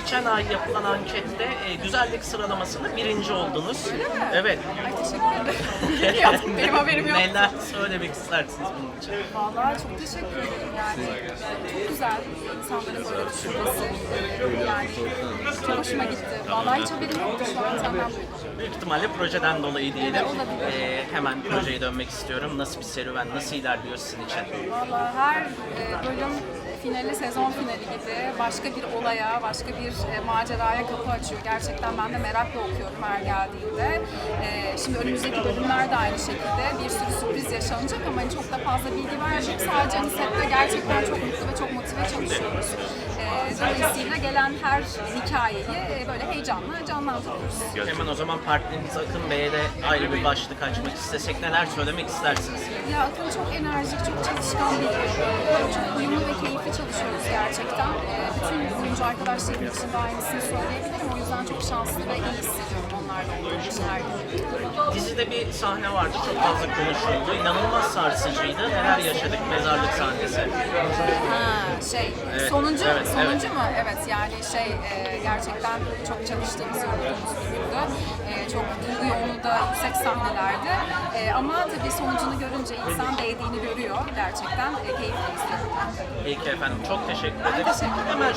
geçen ay yapılan ankette e, güzellik sıralamasında birinci oldunuz. Evet. Ay teşekkür ederim. Benim haberim yok. Neler söylemek istersiniz bunun için? Vallahi çok teşekkür ederim yani. Çok güzel insanların böyle düşünmesi. Yani çok hoşuma gitti. Vallahi hiç haberim yoktu şu an senden duydum. Büyük ihtimalle projeden dolayı diyelim. Evet, olabilir. E, hemen projeye dönmek istiyorum. Nasıl bir serüven, nasıl ilerliyor sizin için? Vallahi her e, bölüm finali, sezon finali gibi başka bir olaya, başka bir e, maceraya kapı açıyor. Gerçekten ben de merakla okuyorum her geldiğinde. E, şimdi önümüzdeki bölümler de aynı şekilde bir sürü sürpriz yaşanacak ama hani çok da fazla bilgi vermeyecek. Sadece hani sette gerçekten çok mutlu ve çok dolayısıyla gelen her hikayeyi e, böyle heyecanla canlandırıyoruz. Hemen o zaman partneriniz Akın Bey'e de ayrı bir başlık açmak istesek neler söylemek istersiniz? Ya Akın çok enerjik, çok çalışkan bir çok uyumlu ve keyifli çalışıyoruz gerçekten. E, Bütün oyuncu arkadaşlarım için de aynısını söyleyebilirim. Yüzden çok şanslı ve iyi hissediyorum onlarla olduğum gün. Dizide bir sahne vardı çok fazla konuşuldu. İnanılmaz sarsıcıydı. Neler yaşadık mezarlık sahnesi. Ha, şey, Evet, sonuncu, evet, sonuncu mu? Evet, yani şey, e, gerçekten çok çalıştığımız, yorulduğumuz bir gündü. E, çok duygu yoğunluğu da yüksek sahnelerdi. E, ama tabii sonucunu görünce insan değdiğini görüyor. Gerçekten e, keyifli izliyorum. Peki efendim çok teşekkür Ben ederiz. teşekkür ederim. Hemen